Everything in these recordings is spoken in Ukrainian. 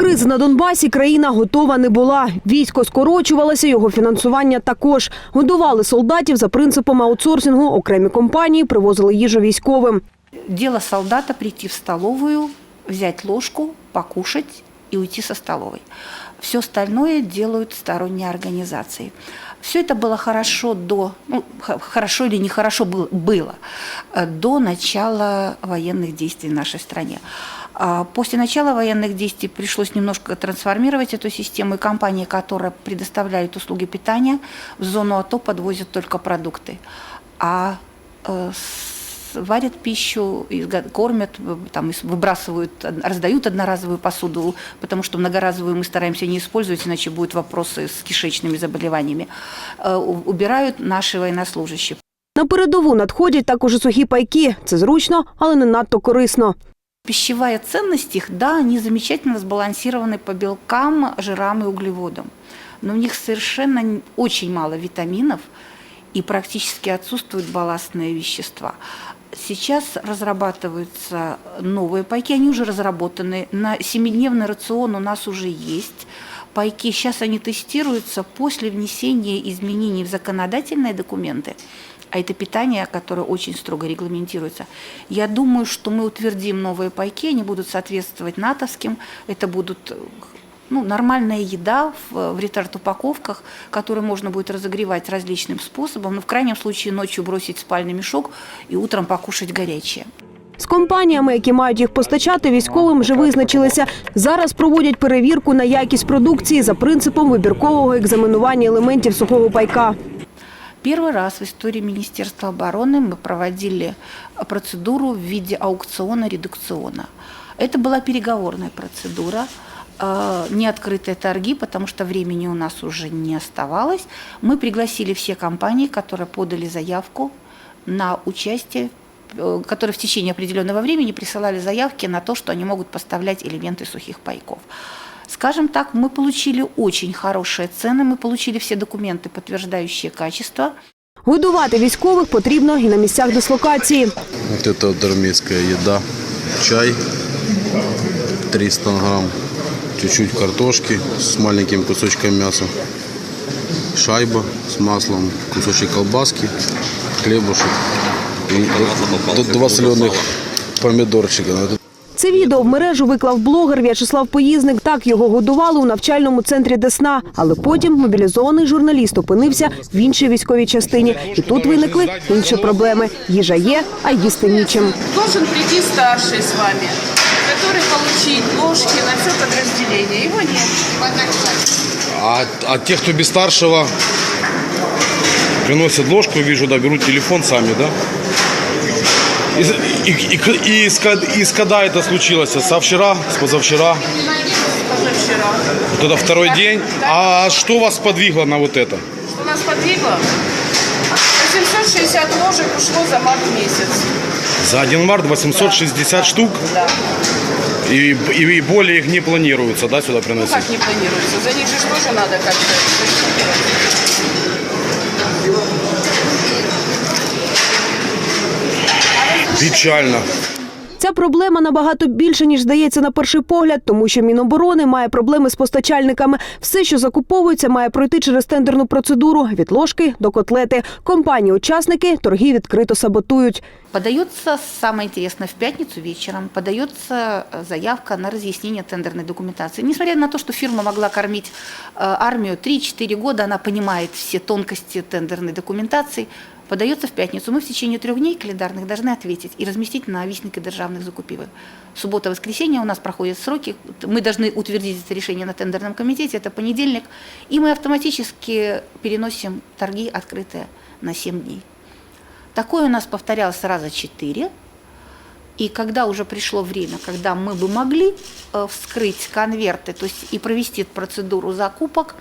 кризи на Донбасі країна готова не була. Військо скорочувалося, його фінансування також. Годували солдатів за принципом аутсорсингу. Окремі компанії привозили їжу військовим. Дело солдата прийти в столовую, взять ложку, покушать и уйти со столовой. Все остальное делают сторонние организации. Все это было хорошо до, ну, х- хорошо или нехорошо было, было э, до начала военных действий в нашей стране. А После начала военных действий пришлось немножко трансформировать эту систему, и компании, которые предоставляют услуги питания, в зону АТО подвозят только продукты. А э, с- варят пищу, изга- кормят, в- там, и с- выбрасывают, од- раздают одноразовую посуду, потому что многоразовую мы стараемся не использовать, иначе будут вопросы с кишечными заболеваниями. Э, у- Убирают наши военнослужащие. На передову надходять також і сухі пайки. Це зручно, але не надто корисно. Пищевая ценность их, да, они замечательно сбалансированы по белкам, жирам и углеводам. Но в них совершенно очень мало витаминов и практически отсутствуют балластные вещества. Сейчас разрабатываются новые пайки, они уже разработаны. На семидневный рацион у нас уже есть. Пайки сейчас они тестируются после внесения изменений в законодательные документы а это питание, которое очень строго регламентируется. Я думаю, что мы утвердим новые пайки, они будут соответствовать натовским, это будут э, ну, нормальная еда в, в ретард-упаковках, которую можно будет разогревать различным способом, но в крайнем случае ночью бросить в спальный мешок и утром покушать горячее. З компаніями, які мають їх постачати, військовим вже визначилися. Зараз проводять перевірку на якість продукції за принципом вибіркового екзаменування елементів сухого пайка. Первый раз в истории Министерства обороны мы проводили процедуру в виде аукциона-редукциона. Это была переговорная процедура, э, не открытые торги, потому что времени у нас уже не оставалось. Мы пригласили все компании, которые подали заявку на участие э, которые в течение определенного времени присылали заявки на то, что они могут поставлять элементы сухих пайков. Скажем так, мы получили очень хорошие цены, мы получили все документы, подтверждающие качество. Годувати військових потрібно і на місцях дислокації. Вот это вот армейская еда. Чай 300 грамм, чуть-чуть картошки с маленьким кусочком мяса, шайба с маслом, кусочек колбаски, хлебушек и д- два соленых помидорчика. Це відео в мережу виклав блогер В'ячеслав Поїзник. Так його годували у навчальному центрі Десна. Але потім мобілізований журналіст опинився в іншій військовій частині. І тут виникли інші проблеми. Їжа є, а їсти нічим. Должен прийти старший с вами, который получить ложки на все подразделение. Его нет. А, а те, кто без старшего, приносят ложку, вижу, да, берут телефон сами, да? И, и, и, и, с ко- и с когда это случилось? Со вчера, с позавчера? Позавчера. Вот это второй день. А что вас подвигло на вот это? Что нас подвигло? 860 ложек ушло за март месяц. За 1 март 860 штук? Да. И, и, и более их не планируется, да, сюда Ну приносить? как не планируется? За них же тоже надо как-то Печально. Ця проблема набагато більше ніж здається на перший погляд, тому що Міноборони має проблеми з постачальниками. Все, що закуповується, має пройти через тендерну процедуру від ложки до котлети. Компанії-учасники торги відкрито саботують. Подается, самое интересное, в пятницу вечером подается э, заявка на разъяснение тендерной документации. Несмотря на то, что фирма могла кормить э, армию 3-4 года, она понимает все тонкости тендерной документации, Подается в пятницу. Мы в течение трех дней календарных должны ответить и разместить на вестнике державных закупивок. Суббота-воскресенье у нас проходят сроки, мы должны утвердить это решение на тендерном комитете, это понедельник, и мы автоматически переносим торги открытые на 7 дней. Такое у нас повторялось раза четыре. И когда уже пришло время, когда мы бы могли э, вскрыть конверты, то есть и провести процедуру закупок,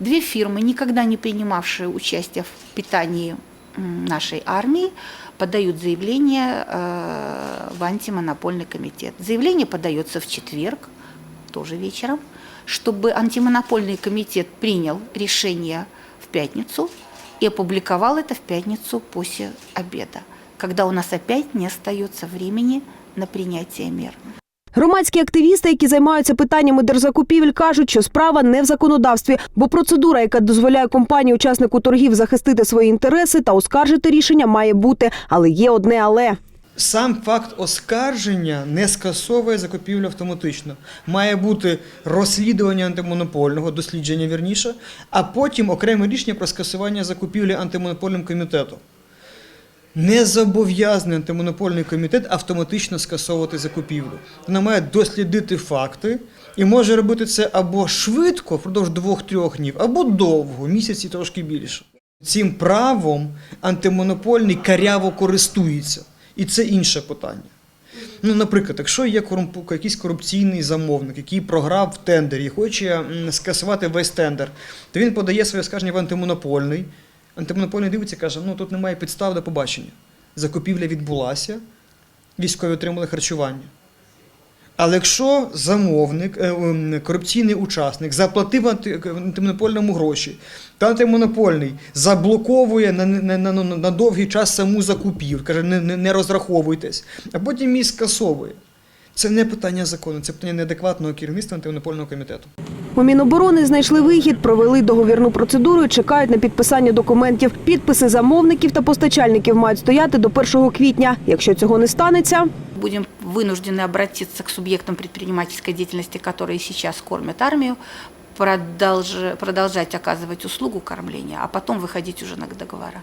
две фирмы, никогда не принимавшие участие в питании нашей армии, подают заявление э, в антимонопольный комитет. Заявление подается в четверг, тоже вечером, чтобы антимонопольный комитет принял решение в пятницу и опубликовал это в пятницу после обеда, когда у нас опять не остается времени на принятие мер. Громадські активісти, які займаються питаннями держзакупівель, кажуть, що справа не в законодавстві, бо процедура, яка дозволяє компанії учаснику торгів захистити свої інтереси та оскаржити рішення, має бути. Але є одне але. Сам факт оскарження не скасовує закупівлю автоматично. Має бути розслідування антимонопольного, дослідження вірніше, а потім окреме рішення про скасування закупівлі антимонопольним комітетом. Не зобов'язаний антимонопольний комітет автоматично скасовувати закупівлю. Вона має дослідити факти і може робити це або швидко, впродовж двох-трьох днів, або довго, місяці трошки більше. Цим правом антимонопольний каряво користується. І це інше питання. Ну, наприклад, якщо є якийсь корупційний замовник, який програв в тендері і хоче скасувати весь тендер, то він подає своє скарження в антимонопольний. Антимонопольний дивиться каже, ну тут немає підстав до побачення. Закупівля відбулася, військові отримали харчування. Але якщо замовник, е, корупційний учасник заплатив антимонопольному гроші, то антимонопольний заблоковує на, на, на, на, довгий час саму закупівлю, каже, не, не, не розраховуйтесь, а потім її скасовує. Це не питання закону, це питання неадекватного керівництва антимонопольного комітету. У Міноборони знайшли вихід, провели договірну процедуру і чекають на підписання документів. Підписи замовників та постачальників мають стояти до 1 квітня. Якщо цього не станеться, Будем вынуждены обратиться к субъектам предпринимательской деятельности, которые сейчас кормят армию, продолж- продолжать оказывать услугу кормления, а потом выходить уже на договора.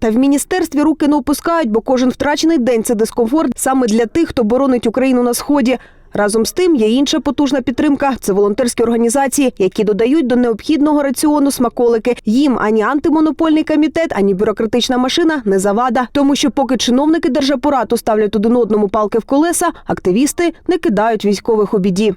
Та в міністерстві руки не опускають, бо кожен втрачений день це дискомфорт саме для тих, хто боронить Україну на сході. Разом з тим є інша потужна підтримка це волонтерські організації, які додають до необхідного раціону смаколики. Їм ані антимонопольний комітет, ані бюрократична машина не завада. Тому що поки чиновники держапарату ставлять один одному палки в колеса, активісти не кидають військових у біді.